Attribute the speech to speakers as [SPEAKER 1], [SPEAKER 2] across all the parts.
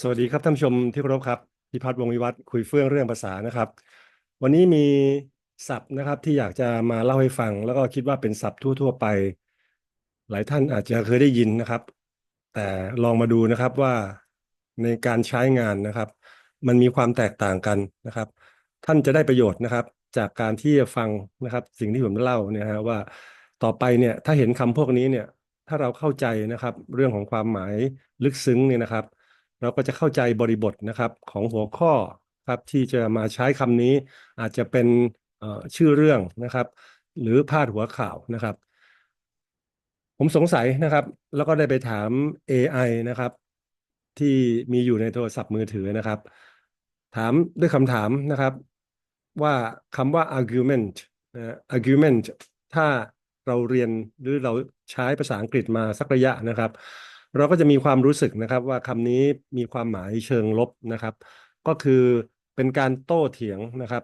[SPEAKER 1] สวัสดีครับท่านผู้ชมที่เคารพครับพิพัฒน์วงวิวัฒน์คุยเฟื่องเรื่องภาษานะครับ วันนี้มีศัพท์นะครับที่อยากจะมาเล่าให้ฟัง แล้วก็คิดว่าเป็นศัพท์ทั่ว ๆ ไป หลายท่านอาจจะเคยได้ยินนะครับ แต่ลองมาดูนะครับว่าในการใช้งานนะครับ มันมีความแตกต่างกันนะครับ ท่านจะได้ประโยชน์นะครับ จากการที่จะฟังนะครับ สิ่งที่ผมเล่าเนี่ยฮะว่าต่อไปเนี่ยถ้าเห็นคำพวกนี้เนี่ยถ้าเราเข้าใจนะครับ เรื่องของความหมายลึกซึ้งเนี่ยนะครับ เราก็จะเข้าใจบริบทนะครับของหัวข้อครับที่จะมาใช้คำนี้อาจจะเป็นชื่อเรื่องนะครับ หรือพาดหัวข่าวนะครับ ผมสงสัยนะครับ แล้วก็ได้ไปถาม AI นะครับ ที่มีอยู่ในโทรศัพท์มือถือนะครับ ถามด้วยคำถามนะครับ ว่าคำว่า argument นะ argument ถ้าเราเรียนหรือเราใช้ภาษาอังกฤษมาสักระยะนะครับ เราก็จะมีความรู้สึกนะครับว่าคำนี้มีความหมายเชิงลบนะครับ ก็คือเป็นการโต้เถียงนะครับ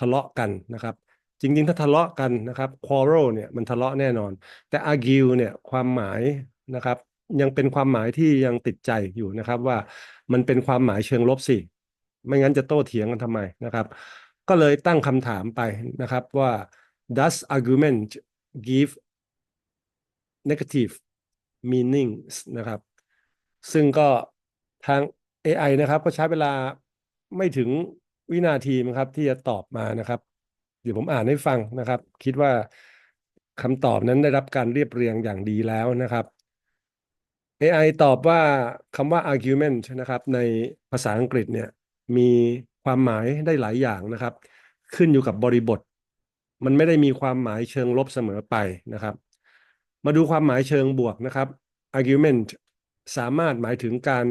[SPEAKER 1] ทะเลาะกันนะครับ จริงๆ ถ้าทะเลาะกันนะครับ quarrel เนี่ยมันทะเลาะแน่นอน แต่ argue เนี่ยความหมายนะครับ ยังเป็นความหมายที่ยังติดใจอยู่นะครับว่ามันเป็นความหมายเชิงลบสิ ไม่งั้นจะโต้เถียงกันทำไมนะครับ ก็เลยตั้งคำถามไปนะครับว่า does argument give negative meanings นะครับ ซึ่งก็ทาง AI นะครับ ก็ใช้เวลาไม่ถึงวินาทีนะครับ ที่จะตอบมานะครับ เดี๋ยวผมอ่านให้ฟังนะครับ คิดว่าคำตอบนั้นได้รับการเรียบเรียงอย่างดีแล้วนะครับ AI ตอบว่าคำว่า argument นะครับ ในภาษาอังกฤษเนี่ยมีความหมายได้หลายอย่างนะครับ ขึ้นอยู่กับบริบท มันไม่ได้มีความหมายเชิงลบเสมอไปนะครับ มาดูความหมายเชิงบวกนะครับ argument สามารถหมายถึงการ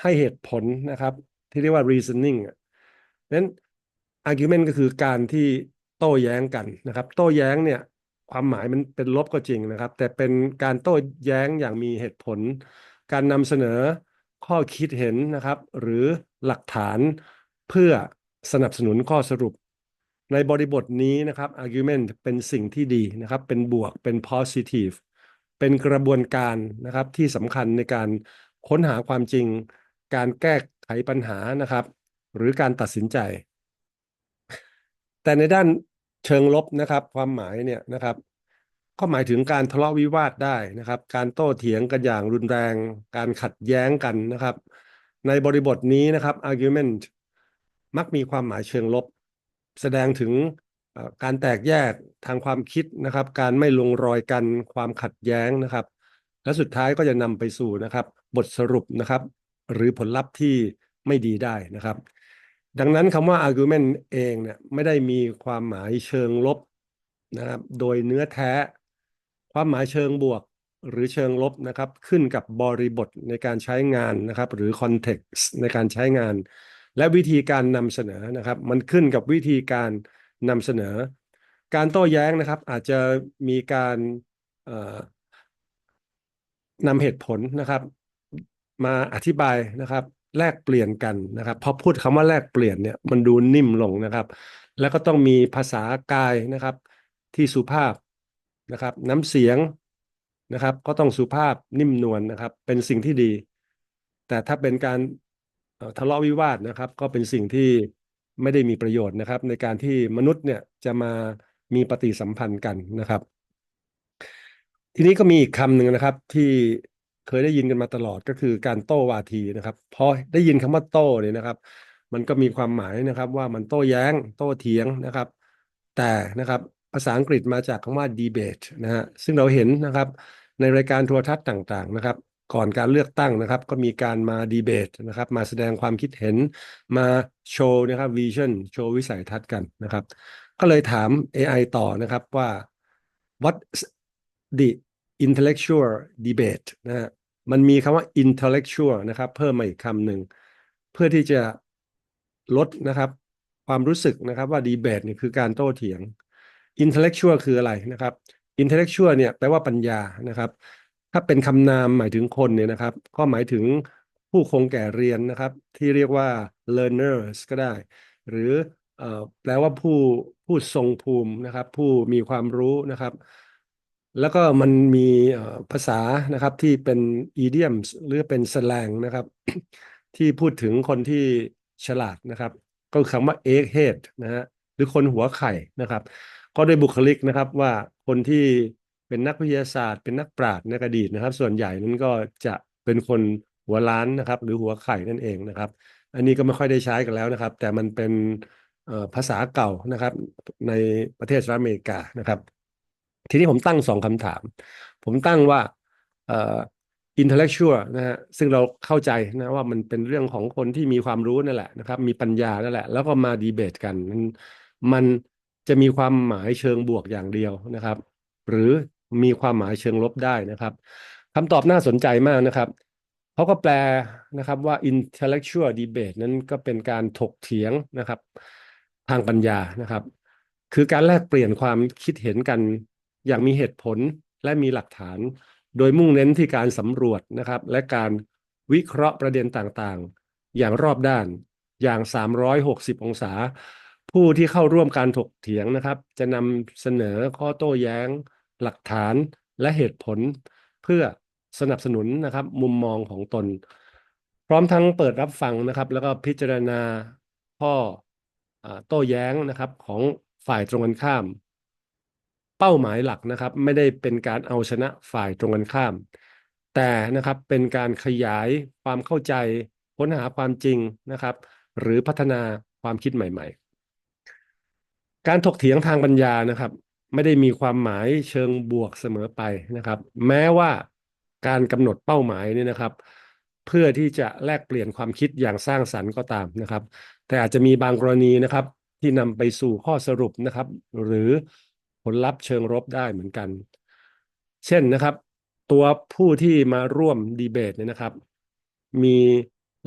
[SPEAKER 1] ให้เหตุผลนะครับ ที่เรียกว่า reasoning นั้น argument ก็คือการที่โต้แย้งกันนะครับ โต้แย้งเนี่ยความหมายมันเป็นลบก็จริงนะครับ แต่เป็นการโต้แย้งอย่างมีเหตุผล การนำเสนอข้อคิดเห็นนะครับ หรือหลักฐานเพื่อสนับสนุนข้อสรุป ในบริบทนี้นะครับ argument เป็นสิ่งที่ดีนะครับ เป็นบวกเป็น positive เป็นกระบวนการนะครับที่สำคัญในการค้นหาความจริง การแก้ไขปัญหานะครับ หรือการตัดสินใจ แต่ในด้านเชิงลบนะครับ ความหมายเนี่ยนะครับ ก็หมายถึงการทะเลาะวิวาทได้นะครับ การโต้เถียงกันอย่างรุนแรง การขัดแย้งกันนะครับ ในบริบทนี้นะครับ argument มักมีความหมายเชิงลบ แสดงถึงการแตกแยก ทางความคิดนะครับ การไม่ลงรอยกันความขัดแย้งนะครับ และสุดท้ายก็จะนำไปสู่นะครับ บทสรุปนะครับ หรือผลลัพธ์ที่ไม่ดีได้นะครับ ดังนั้นคำว่า argument เองเนี่ยไม่ได้มีความหมายเชิงลบนะครับโดยเนื้อแท้ ความหมายเชิงบวกหรือเชิงลบนะครับ ขึ้นกับบริบทในการใช้งานนะครับ หรือ context ในการใช้งาน และวิธีการนำเสนอนะครับ มันขึ้นกับวิธีการนำเสนอ การโต้แย้งนะครับ อาจจะมีการนำเหตุผลนะครับ มาอธิบายนะครับ แลกเปลี่ยนกันนะครับพอพูดคำว่าแลกเปลี่ยนเนี่ยมันดูนิ่มลงนะครับ แล้วก็ต้องมีภาษากายนะครับ ที่สุภาพนะครับ น้ำเสียงนะครับ ก็ต้องสุภาพนิ่มนวลนนะครับ เป็นสิ่งที่ดี แต่ถ้าเป็นการทะเลาะวิวาทนะครับ ก็เป็นสิ่งที่ไม่ได้มีประโยชน์นะครับ ในการที่มนุษย์เนี่ยจะมา มีปฏิสัมพันธ์กันนะครับ ทีนี้ก็มีอีกคำหนึ่งนะครับ ที่เคยได้ยินกันมาตลอดก็คือการโต้วาทีนะครับพอได้ยินคำว่าโต้เนี่ยนะครับ มันก็มีความหมายนะครับ ว่ามันโต้แย้ง โต้เถียงนะครับ แต่นะครับภาษาอังกฤษมาจากคำว่า debate นะฮะซึ่งเราเห็นนะครับ ในรายการโทรทัศน์ต่างๆนะครับ ก่อนการเลือกตั้งนะครับ ก็มีการมาดีเบตนะครับ มาแสดงความคิดเห็นมาโชว์นะครับวิชั่นโชว์วิสัยทัศน์กันนะครับ ก็เลยถาม AI ต่อนะครับว่า what the intellectual debate นะฮะมันมีคำว่า intellectual นะครับ เพิ่มมาอีกคำหนึ่ง เพื่อที่จะลดนะครับ ความรู้สึกนะครับว่า debate นี่คือการโต้เถียง intellectual คืออะไรนะครับ intellectual เนี่ยแปลว่าปัญญานะครับ ถ้าเป็นคำนามหมายถึงคนเนี่ยนะครับ ก็หมายถึงผู้คงแก่เรียนนะครับ ที่เรียกว่า learners ก็ได้ หรือ แปลว่าผู้ผู้ทรงภูมินะครับ ผู้มีความรู้นะครับ แล้วก็มันมีภาษานะครับที่เป็น idioms หรือเป็น slang นะครับ ที่พูดถึงคนที่ฉลาดนะครับ ก็คือคำว่า egg head นะฮะหรือคนหัวไข่นะครับ ก็ด้วยบุคลิกนะครับว่าคนที่เป็นนักวิทยาศาสตร์ เป็นนักปราชญ์ในอดีตนะครับ ส่วนใหญ่นั้นก็จะเป็นคนหัวล้านนะครับ หรือหัวไข่นั่นเองนะครับ อันนี้ก็ไม่ค่อยได้ใช้กันแล้วนะครับ แต่มันเป็น ภาษาเก่านะครับ ในประเทศสหรัฐอเมริกานะครับ ทีนี้ผมตั้งสองคำถาม ผมตั้งว่าอ่อ intellectual นะฮะซึ่งเราเข้าใจนะว่ามันเป็นเรื่องของคนที่มีความรู้นั่นแหละนะครับ มีปัญญานั่นแหละ แล้วก็มาดีเบตกัน มันจะมีความหมายเชิงบวกอย่างเดียวนะครับ หรือมีความหมายเชิงลบได้นะครับคำตอบน่าสนใจมากนะครับเขาก็แปลนะครับว่า intellectual debate นั้นก็เป็นการถกเถียงนะครับ ทางปัญญานะครับ คือการแลกเปลี่ยนความคิดเห็นกันอย่างมีเหตุผลและมีหลักฐาน โดยมุ่งเน้นที่การสำรวจนะครับ และการวิเคราะห์ประเด็นต่างๆ อย่างรอบด้านอย่าง 360 องศา ผู้ที่เข้าร่วมการถกเถียงนะครับ จะนำเสนอข้อโต้แย้ง หลักฐานและเหตุผล เพื่อสนับสนุนนะครับ มุมมองของตน พร้อมทั้งเปิดรับฟังนะครับ แล้วก็พิจารณาข้อ โต้แย้งนะครับของฝ่ายตรงกันข้าม เป้าหมายหลักนะครับ ไม่ได้เป็นการเอาชนะฝ่ายตรงกันข้าม แต่นะครับเป็นการขยายความเข้าใจค้นหาความจริงนะครับ หรือพัฒนาความคิดใหม่ ๆ การถกเถียงทางปัญญานะครับ ไม่ได้มีความหมายเชิงบวกเสมอไปนะครับ แม้ว่าการกำหนดเป้าหมายนี่นะครับ เพื่อที่จะแลกเปลี่ยนความคิดอย่างสร้างสรรค์ก็ตามนะครับ แต่อาจจะมีบางกรณีนะครับ ที่นำไปสู่ข้อสรุปนะครับ หรือผลลัพธ์เชิงลบได้เหมือนกัน เช่นนะครับ ตัวผู้ที่มาร่วมดีเบตเนี่ยนะครับ มี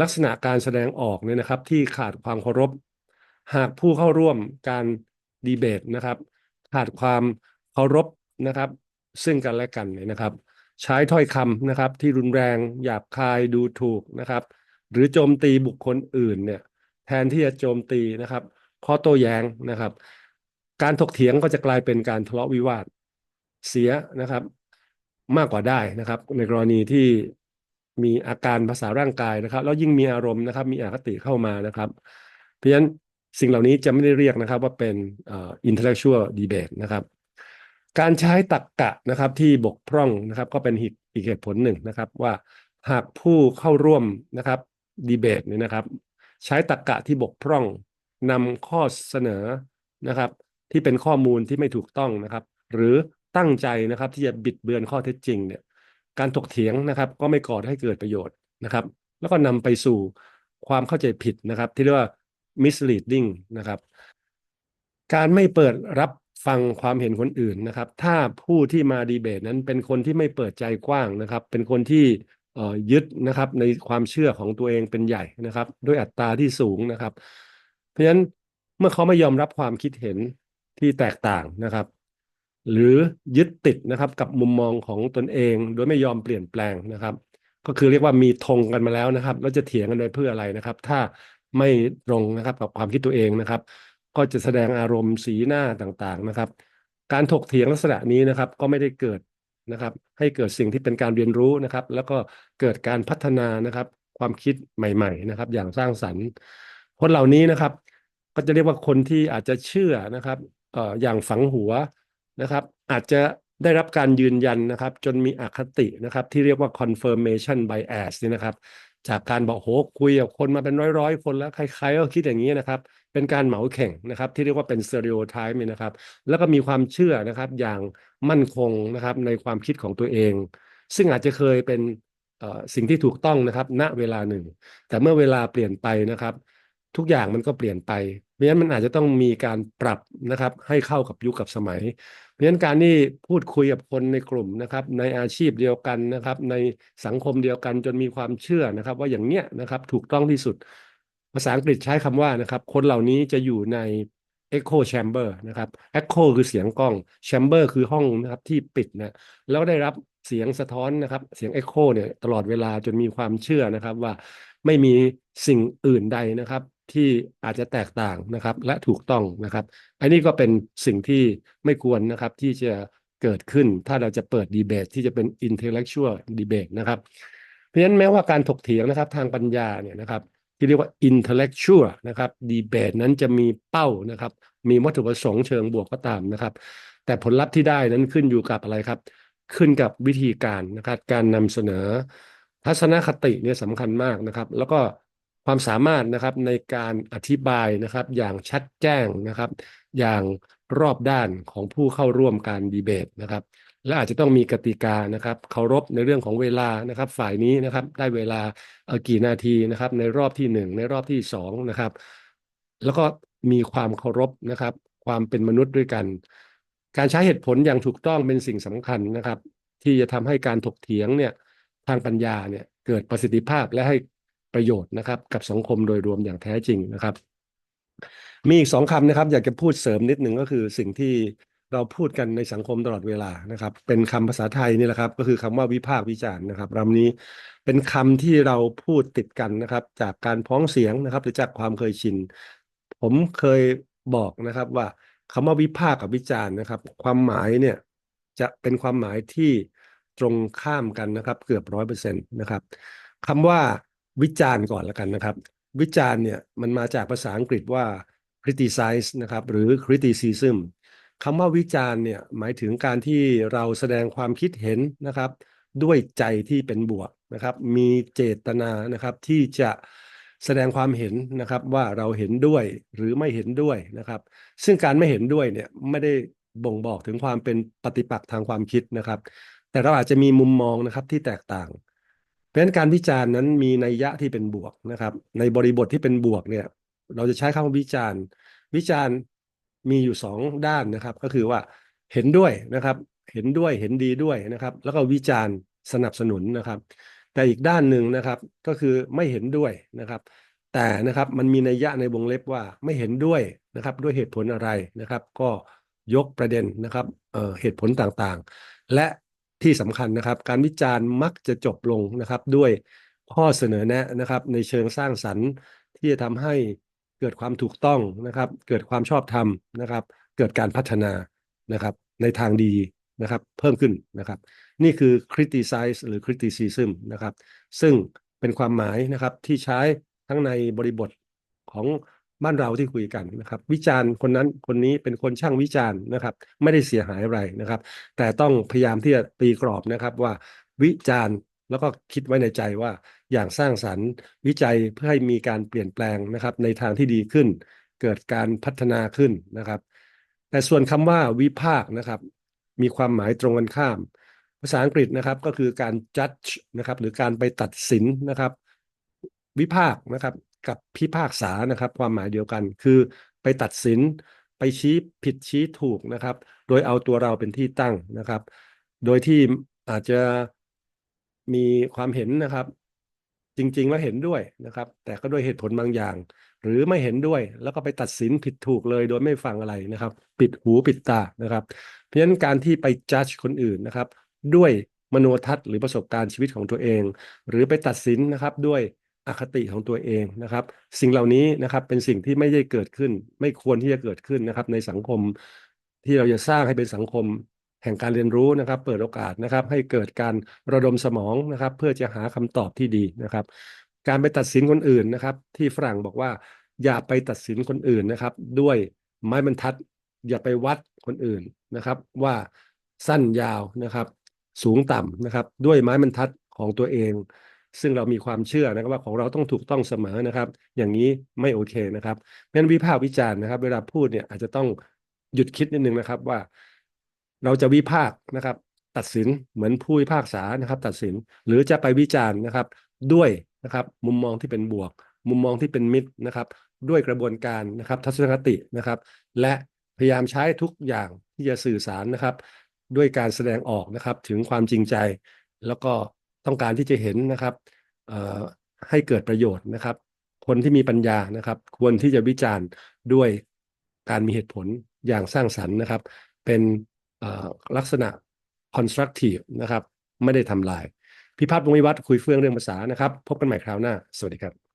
[SPEAKER 1] ลักษณะการแสดงออกเนี่ยนะครับ ที่ขาดความเคารพ หากผู้เข้าร่วมการดีเบตนะครับ ขาดความเคารพนะครับ ซึ่งกันและกันเนี่ยนะครับ ใช้ถ้อยคำนะครับ ที่รุนแรงหยาบคายดูถูกนะครับ หรือโจมตีบุคคลอื่นเนี่ย แทนที่จะโจมตีนะครับข้อโต้แย้งนะครับ การถกเถียงก็จะกลายเป็นการทะเลาะวิวาทเสียนะครับ มากกว่าได้นะครับ ในกรณีที่มีอาการภาษาร่างกายนะครับแล้วยิ่งมีอารมณ์นะครับ มีอคติเข้ามานะครับ เพราะฉะนั้นสิ่งเหล่านี้จะไม่ได้เรียกนะครับ ว่าเป็น intellectual debate นะครับ การใช้ตรรกกะนะครับที่บกพร่องนะครับ ก็เป็นอีกเหตุผลหนึ่งนะครับ ว่าหากผู้เข้าร่วมนะครับดีเบตเนี่ยนะครับ ใช้ตรรกกะที่บกพร่องนำข้อเสนอนะครับ ที่เป็นข้อมูลที่ไม่ถูกต้องนะครับ หรือตั้งใจนะครับที่จะบิดเบือนข้อเท็จจริงเนี่ยการถกเถียงนะครับ ก็ไม่ก่อให้เกิดประโยชน์นะครับ แล้วก็นำไปสู่ความเข้าใจผิดนะครับ ที่เรียกว่า misleading นะครับ การไม่เปิดรับฟังความเห็นคนอื่นนะครับ ถ้าผู้ที่มาดีเบตนั้นเป็นคนที่ไม่เปิดใจกว้างนะครับ เป็นคนที่ ยึดนะครับในความเชื่อของตัวเองเป็นใหญ่นะครับ ด้วยอัตราที่สูงนะครับ เพราะฉะนั้นเมื่อเขาไม่ยอมรับความคิดเห็นที่แตกต่างนะครับ หรือยึดติดนะครับกับมุมมองของตนเอง โดยไม่ยอมเปลี่ยนแปลงนะครับ ก็คือเรียกว่ามีธงกันมาแล้วนะครับ แล้วจะเถียงกันไปเพื่ออะไรนะครับ ถ้าไม่ตรงนะครับกับความคิดตัวเองนะครับ ก็จะแสดงอารมณ์สีหน้าต่างๆนะครับ การถกเถียงลักษณะนี้นะครับ ก็ไม่ได้เกิด นะครับ ให้เกิดสิ่งที่เป็นการเรียนรู้นะครับ แล้วก็เกิดการพัฒนานะครับ ความคิดใหม่ๆนะครับ อย่างสร้างสรรค์ คนเหล่านี้นะครับ ก็จะเรียกว่าคนที่อาจจะเชื่อนะครับเอ่ออย่างฝังหัวนะครับ อาจจะได้รับการยืนยันนะครับ จนมีอคตินะครับ ที่เรียกว่า confirmation bias นี่นะครับ จากการบอกโหคุยกับคนมาเป็นร้อยๆ คนแล้วใครๆก็คิดอย่างนี้นะครับ เป็นการเหมาแข่งนะครับ ที่เรียกว่าเป็น stereotype เนี่ยนะครับ แล้วก็มีความเชื่อนะครับอย่างมั่นคงนะครับในความคิดของตัวเอง ซึ่งอาจจะเคยเป็นสิ่งที่ถูกต้องนะครับ ณเวลาหนึ่ง แต่เมื่อเวลาเปลี่ยนไปนะครับ ทุกอย่างมันก็เปลี่ยนไปเพราะฉะนั้นมันอาจจะต้องมีการปรับนะครับ ให้เข้ากับยุคกับสมัย ราะฉะนั้นการที่พูดคุยกับคนในกลุ่มนะครับ ในอาชีพเดียวกันนะครับ ในสังคมเดียวกันจนมีความเชื่อนะครับ ว่าอย่างเนี้ยนะครับถูกต้องที่สุด ภาษาอังกฤษใช้คำว่านะครับ คนเหล่านี้จะอยู่ใน echo chamber นะครับ echo คือเสียงกล้อง chamber คือห้องนะครับที่ปิดนะแล้วได้รับเสียงสะท้อนนะครับ เสียง echo เนี่ยตลอดเวลาจนมีความเชื่อนะครับว่าไม่มีสิ่งอื่นใดนะครับ ที่อาจจะแตกต่างนะครับ และถูกต้องนะครับ อันนี้ก็เป็นสิ่งที่ไม่ควรนะครับที่จะเกิดขึ้นถ้าเราจะเปิดดีเบตที่จะเป็น intellectual debate นะครับ
[SPEAKER 2] เพราะฉะนั้นแม้ว่าการถกเถียงนะครับทางปัญญาเนี่ยนะครับที่เรียกว่า intellectual นะครับดีเบตนั้นจะมีเป้านะครับ มีวัตถุประสงค์เชิงบวกก็ตามนะครับ แต่ผลลัพธ์ที่ได้นั้นขึ้นอยู่กับอะไรครับ ขึ้นกับวิธีการนะครับ การนำเสนอทัศนคติเนี่ยสำคัญมากนะครับ แล้วก็ ความสามารถนะครับในการอธิบายนะครับ อย่างชัดแจ้งนะครับ อย่างรอบด้านของผู้เข้าร่วมการดีเบตนะครับ และอาจจะต้องมีกติกานะครับเคารพในเรื่องของเวลานะครับ ฝ่ายนี้นะครับได้เวลาเออกี่นาทีนะครับ ในรอบที่หนึ่งในรอบที่สองนะครับ แล้วก็มีความเคารพนะครับ ความเป็นมนุษย์ด้วยกัน การใช้เหตุผลอย่างถูกต้องเป็นสิ่งสำคัญนะครับ ที่จะทำให้การถกเถียงเนี่ยทางปัญญาเนี่ยเกิดประสิทธิภาพและให้ ประโยชน์นะครับ กับสังคมโดยรวมอย่างแท้จริงนะครับ มีอีกสองคำนะครับ อยากจะพูดเสริมนิดหนึ่งก็คือสิ่งที่เราพูดกันในสังคมตลอดเวลานะครับ เป็นคำภาษาไทยนี่แหละครับ ก็คือคำว่าวิพากษ์วิจารณ์นะครับคำนี้เป็นคำที่เราพูดติดกันนะครับ จากการพ้องเสียงนะครับ หรือจากความเคยชิน ผมเคยบอกนะครับว่าคำว่าวิพากษ์กับวิจารณ์นะครับ ความหมายเนี่ยจะเป็นความหมายที่ตรงข้ามกันนะครับ เกือบร้อยเปอร์เซ็นต์นะครับคำว่า วิจารณ์ก่อนแล้วกันนะครับ วิจารณ์เนี่ยมันมาจากภาษาอังกฤษว่า criticize นะครับหรือ criticism คำว่าวิจารณ์เนี่ยหมายถึงการที่เราแสดงความคิดเห็นนะครับ ด้วยใจที่เป็นบวกนะครับ มีเจตนานะครับที่จะแสดงความเห็นนะครับว่าเราเห็นด้วยหรือไม่เห็นด้วยนะครับ ซึ่งการไม่เห็นด้วยเนี่ยไม่ได้บ่งบอกถึงความเป็นปฏิปักษ์ทางความคิดนะครับ แต่เราอาจจะมีมุมมองนะครับที่แตกต่าง เพราะฉะนั้นการวิจารณ์นั้นมีนัยยะที่เป็นบวกนะครับ ในบริบทที่เป็นบวกเนี่ย เราจะใช้คำว่าวิจารณ์ วิจารณ์มีอยู่สองด้านนะครับ ก็คือว่าเห็นด้วยนะครับ เห็นด้วยเห็นดีด้วยนะครับ แล้วก็วิจารณ์สนับสนุนนะครับ แต่อีกด้านหนึ่งนะครับก็คือไม่เห็นด้วยนะครับ แต่นะครับมันมีนัยยะในวงเล็บว่าไม่เห็นด้วยนะครับ ด้วยเหตุผลอะไรนะครับ ก็ยกประเด็นนะครับเเหตุผลต่างๆ และ ที่สำคัญนะครับ การวิจารณ์มักจะจบลงนะครับ ด้วยข้อเสนอแนะนะครับ ในเชิงสร้างสรรค์ที่จะทำให้เกิดความถูกต้องนะครับ เกิดความชอบธรรมนะครับ เกิดการพัฒนานะครับ ในทางดีนะครับ เพิ่มขึ้นนะครับ นี่คือ criticize หรือ criticism นะครับ ซึ่งเป็นความหมายนะครับที่ใช้ทั้งในบริบทของ บ้านเราที่คุยกันนะครับ วิจารณ์คนนั้นคนนี้เป็นคนช่างวิจารณ์นะครับ ไม่ได้เสียหายอะไรนะครับ แต่ต้องพยายามที่จะตีกรอบนะครับว่าวิจารณ์แล้วก็คิดไว้ในใจว่าอย่างสร้างสรรค์วิจัยเพื่อให้มีการเปลี่ยนแปลงนะครับ ในทางที่ดีขึ้น เกิดการพัฒนาขึ้นนะครับ แต่ส่วนคำว่าวิพากนะครับ มีความหมายตรงกันข้าม ภาษาอังกฤษนะครับก็คือการ judge นะครับหรือการไปตัดสินนะครับ วิพากนะครับ กับพิพากษานะครับ ความหมายเดียวกัน คือไปตัดสินไปชี้ผิดชี้ถูกนะครับ โดยเอาตัวเราเป็นที่ตั้งนะครับ โดยที่อาจจะมีความเห็นนะครับ จริงๆแล้วเห็นด้วยนะครับ แต่ก็ด้วยเหตุผลบางอย่าง หรือไม่เห็นด้วยแล้วก็ไปตัดสินผิดถูกเลย โดยไม่ฟังอะไรนะครับ ปิดหูปิดตานะครับ เพราะฉะนั้นการที่ไปจัดคนอื่นนะครับ ด้วยมโนทัศน์หรือประสบการณ์ชีวิตของตัวเอง หรือไปตัดสินนะครับด้วย อคติของตัวเองนะครับ สิ่งเหล่านี้นะครับเป็นสิ่งที่ไม่ได้เกิดขึ้น ไม่ควรที่จะเกิดขึ้นนะครับ ในสังคมที่เราจะสร้างให้เป็นสังคมแห่งการเรียนรู้นะครับ เปิดโอกาสนะครับ ให้เกิดการระดมสมองนะครับ เพื่อจะหาคำตอบที่ดีนะครับ การไปตัดสินคนอื่นนะครับ ที่ฝรั่งบอกว่า อย่าไปตัดสินคนอื่นนะครับ ด้วยไม้บรรทัด อย่าไปวัดคนอื่นนะครับ ว่าสั้นยาวนะครับ สูงต่ำนะครับ ด้วยไม้บรรทัดของตัวเอง ซึ่งเรามีความเชื่อนะครับว่าของเราต้องถูกต้องเสมอนะครับ อย่างนี้ไม่โอเคนะครับเพราะนั้นวิพากษ์วิจารณ์นะครับ เวลาพูดเนี่ยอาจจะต้องหยุดคิดนิดนึงนะครับว่า เราจะวิพากษ์นะครับ ตัดสินเหมือนผู้พิพากษานะครับ ตัดสินหรือจะไปวิจารณ์นะครับ ด้วยนะครับ มุมมองที่เป็นบวก มุมมองที่เป็นมิตรนะครับ ด้วยกระบวนการนะครับ ทัศนคตินะครับ และพยายามใช้ทุกอย่างที่จะสื่อสารนะครับ ด้วยการแสดงออกนะครับ ถึงความจริงใจแล้วก็ ต้องการที่จะเห็นนะครับให้เกิดประโยชน์นะครับ คนที่มีปัญญานะครับ ควรที่จะวิจารณ์ด้วยการมีเหตุผลอย่างสร้างสรรค์นะครับ เป็นลักษณะ constructive นะครับ ไม่ได้ทำลาย พิพัฒน์วงวิวัฒน์คุยเฟื่องเรื่องภาษานะครับ พบกันใหม่คราวหน้า สวัสดีครับ